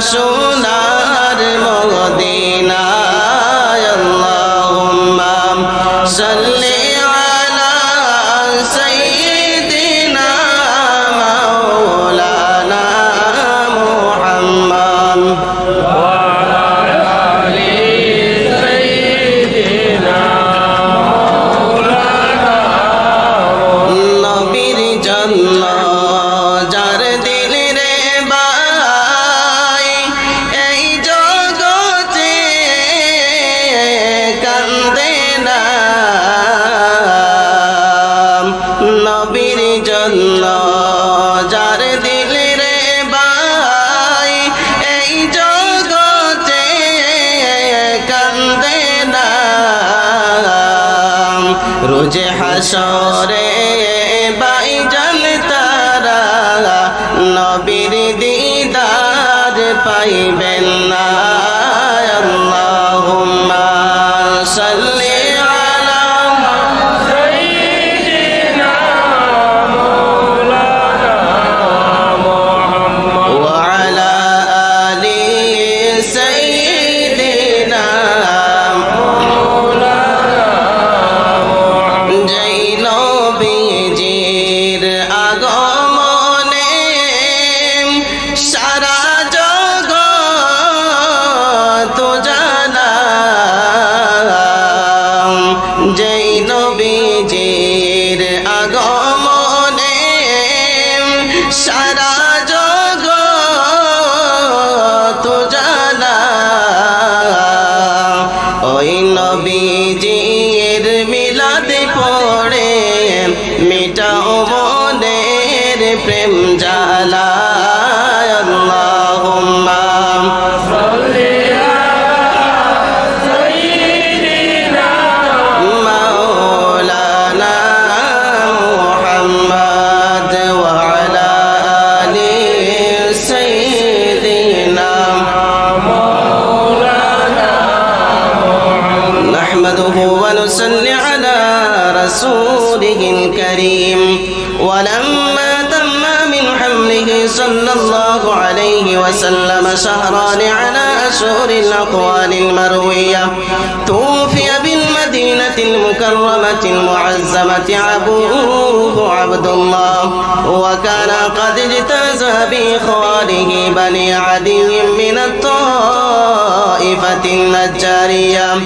যাইতাম নবীর দিদার পাইবেন না। प्रेम जाला। حمله صلى الله عليه وسلم شهران على أشهر الأقوال المروية. توفي بالمدينة المكرمة المعزمة أبوه عبد الله. وكان قد اجتاز بإخوانه بني عدي من الطائفة النجارية.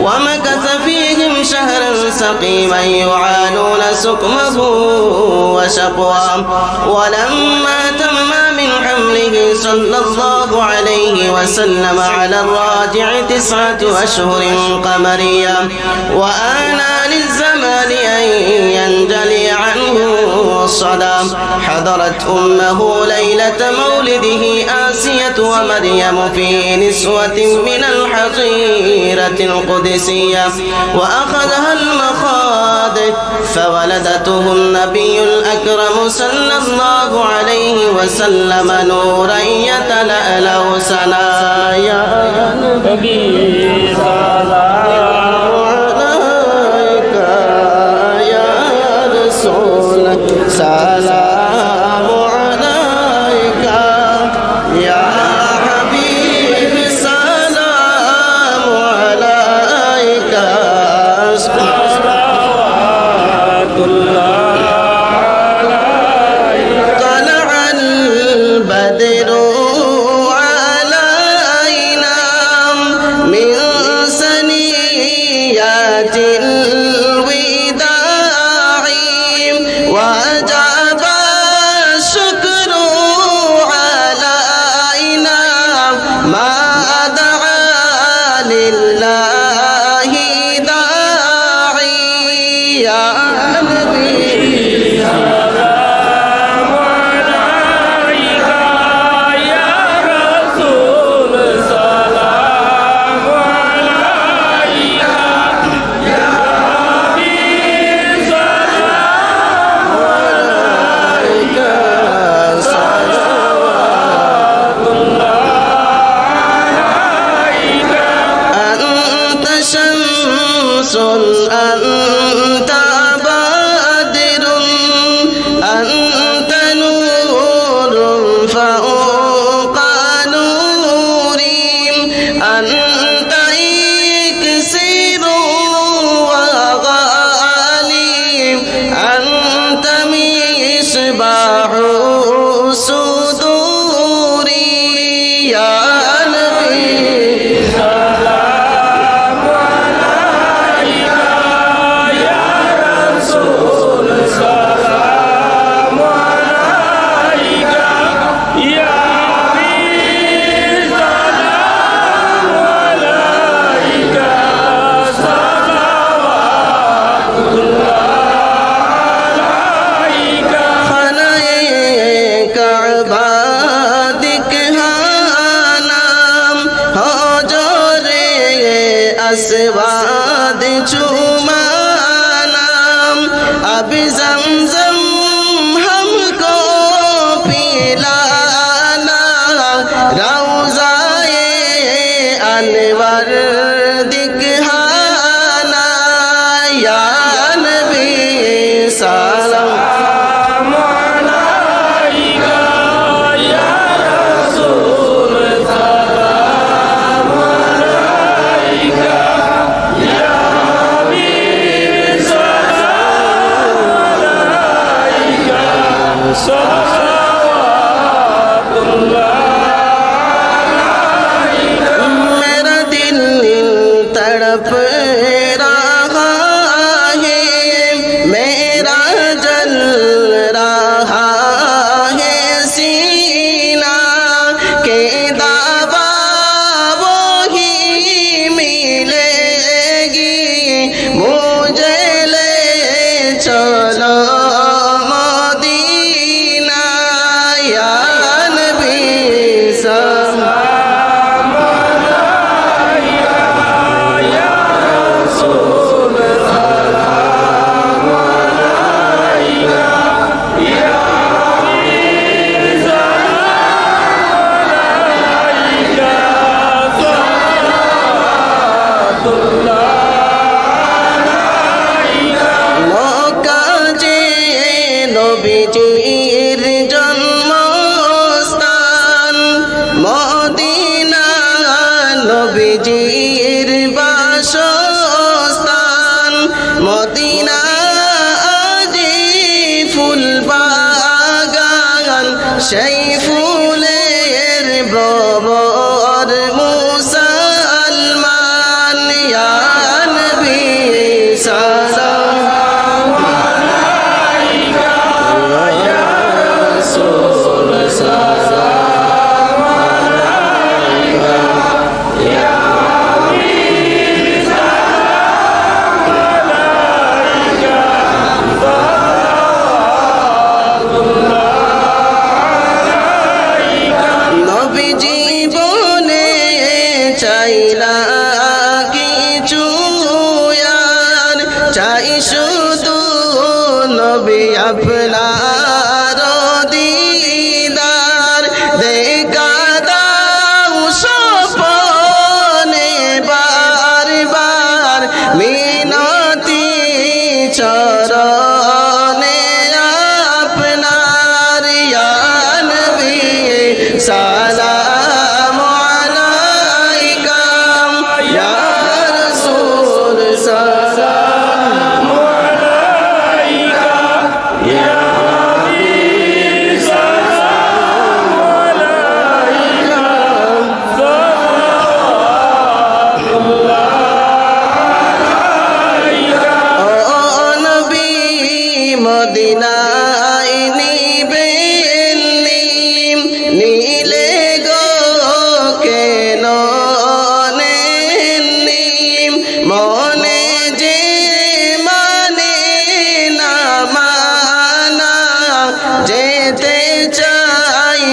ومكث فيهم شهرا سقيما يعانون سقمه وشقواه ولما تم من حمله صلى الله عليه وسلم على الراجع تسعة أشهر قمرية. وآنى للزمان أن ينجلي عنه الصلاة حضرت أمه ليلة مولده آسية ومريم في نسوة من الحظيرة القدسية. وأخذها المخاض فولدته النبي الأكرم صلى الله عليه وسلم نورا يتلألأ سنايا نبي سلام عليك يا رسول سلام آب زمزم So. of শুধু নবী আপনার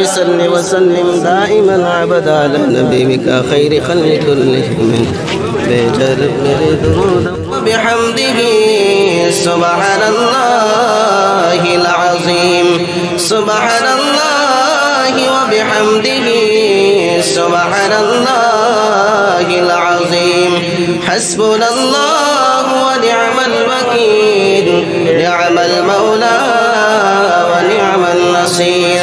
ربي صل وسلم دائما أبدا على نبيك خير خلق كلهم بجرب درود وبحمده سبحان الله العظيم. سبحان الله وبحمده سبحان الله العظيم. حسبنا الله ونعم الوكيل. نعم المولى.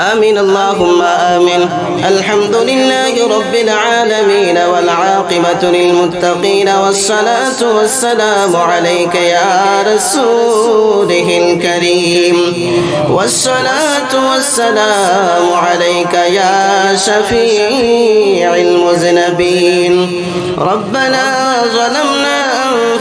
آمين. اللهم آمين. الحمد لله رب العالمين والعاقبة للمتقين والصلاة والسلام عليك يا رسوله الكريم. والصلاة والسلام عليك يا شفيع المذنبين. ربنا ظلمنا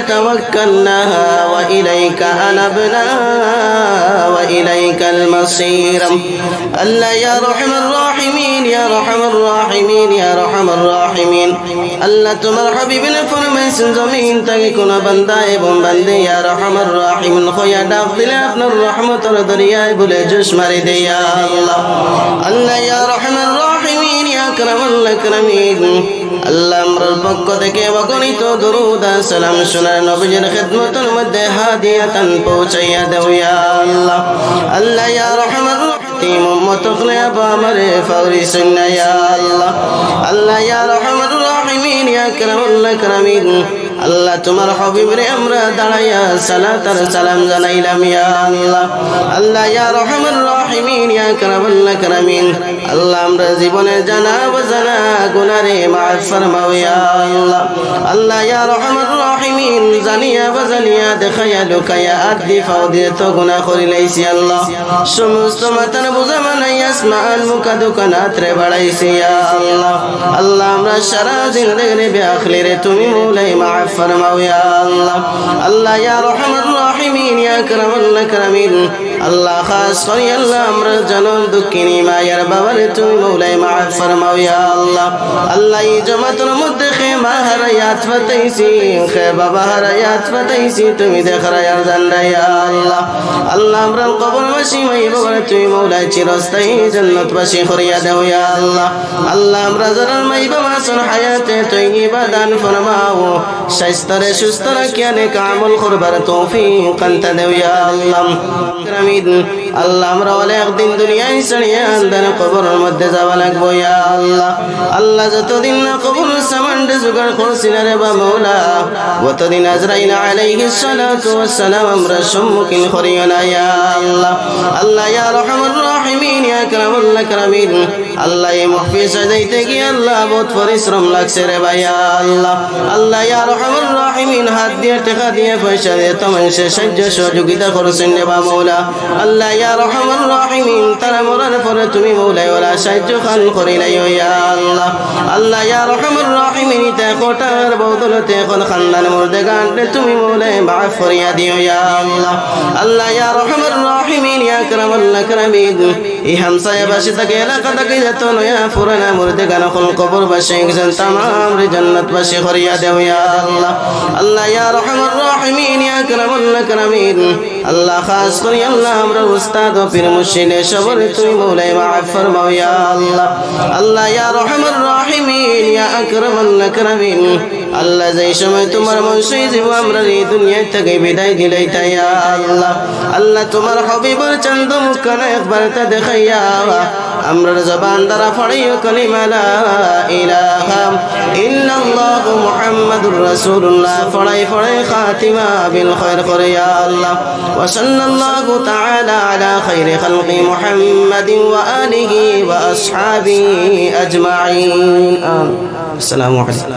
عليك توكلنا وإليك أنبنا وإليك المصير الله يا رحم الراحمين يا رحم الراحمين يا رحم الراحمين الله তোমার হাবিবের ফরমাইছেন জমিন থেকে কোন বান্দা এবং বান্দে ইয়া রহমান রাহিমিন খোয়া ডাক দিলে আপনার রহমতের দরিয়ায় বলে জুস মারি দে ইয়া আল্লাহ আল্লাহ ইয়া রহমান আল্লাহ আমরার পক্ষ থেকে অগণিত দরুদ সালাম শোনার আকরামিন আল্লাহ তোমার হবিবরে আমরা দাঁড়াইয়া সালাত তার সালাম জানাইলাম, ইয়া আল্লাহ। আল্লাহ, ইয়া রহমান রহিমিন, ইয়া কারামাল্লা কারামিন আল্লাহ, আমরা জীবনে জানা জানা গুনারে মাফ ফরমাও, ইয়া আল্লাহ। আল্লাহ, ইয়া রহমান রহিমিন জানিয়া বাজানিয়া দেখাইয়া লুকাইয়া আদি ফাও দিয়ে তো গুনাহ করি লাইছি আল্লাহ। সমস্ত মাতার বোঝা মানাই আসমান মুখা দোকান রে বাড়াইছি আল্লাহ। আল্লাহ, আমরা সারা জিন্দগি বেআখলি রে তুমি মৌলাই মাফ ফরমাও ইয়া আল্লাহ। আল্লাহ, ইয়া রহমান রহিমিন, ইয়া কারামাল কারামিন আল্লাহ খাস করি, আল্লাহ আমরা জনম দুঃখিনী মায়ের বাবারে তুমি মৌলাই মাফ ফরমাও ইয়া আল্লাহ। আল্লাহ এই জমাতের মধ্যে খে মা হারায়াত ফাতাইছি খে বাবা হারায়াত ফাতাইছি তুমি দেখ রায়ার জানরা ইয়া আল্লাহ। আল্লাহ আমরা কবর বাসি মাই বাবারে তুমি মৌলাই চিরস্থায়ী জান্নাত বাসি করিয়া দাও ইয়া আল্লাহ। আল্লাহ আমরা যারা মাই বাবা শুন হায়াতে তৈবা দান ফরমাও, স্বাস্থ্যরে সুস্থ রাখিয়া নেক আমল করবার তৌফিক আনতা দেও ইয়া আল্লাহ। আমিন আল্লাহ, আমরা বলে একদিন দুনিয়ায় ছাড়িয়া আন্দার কবরের মধ্যে যাওয়া লাগবো আল্লাহ। আল্লাহ, যতদিন না কবর সামান্ডে জোগাড় করছি না রে বা মৌলা অতদিন আজরাইল আলাইহিস সালাতু ওয়াসসালাম আমরা সম্মুখীন করিও না আল্লাহ। আল্লাহ রহমান রহিমিন, ইয়া আল্লাহ, এই গিয়ে আল্লাহ বহুত পরিশ্রম লাগছে রে ভাইয়া আল্লাহ। আল্লাহ রহমান, হাত দিয়ে, টাকা দিয়ে, পয়সা দিয়ে তো মানুষের সাহায্য সহযোগিতা করছেন রে বা মৌলা। আল্লাহ, ইয়া রহমান রহিমিন তারা মরার পরে তুমি মৌলাই ওরা সাহায্য খান করিলাই ইয়া আল্লাহ। আল্লাহ, ইয়া রহমান রহিমিন তে কোটার বদলতে এখন খানদান মুর্দে গানতে তুমি মৌলাই মাফ করিয়া দিও আল্লাহ। আল্লাহ, ইয়া রহমান বাসী থাকে এলাকা যত নয়া পুরানা মুর্দে গান এখন কবর বাসী জান্নাত বাসী করিয়া দেও আল্লাহ। আল্লাহ, ইয়া রহমান রহিমিন ইয়া কারামাল কারামিন আল্লাহ, খাস করি আল্লাহ আমরা উস্তাদ ও পীর মুর্শিদে সবর তুমি মৌলাই মাফ ফরমাও ইয়া আল্লাহ। আল্লাহ ইয়া রহমান রাহিমিন, ইয়া আকরামাল আকরামিন। আল্লাহ যেই সময় তোমার মনসুই জীব আমরা এই দুনিয়া থেকে বিদায় দিলাই তাই আল্লাহ। আল্লাহ তোমার হবিবর চন্দুম কানে একবার তা দেখাইয়া আমরার জবান দ্বারা ফড়াইও কালিমা লা ইলাহা ইল্লাল্লাহ মুহাম্মাদুর রাসূলুল্লাহ। ফড়াই ফড়াই খাতিমা বিল খায়র করে, ইয়া আল্লাহ। ওয়া সাল্লাল্লাহু তাআলা আলা খায়রি খালকি মুহাম্মাদিন ওয়া আলিহি ওয়া আসহাবিহি আজমাইন। আসসালামু আলাইকুম।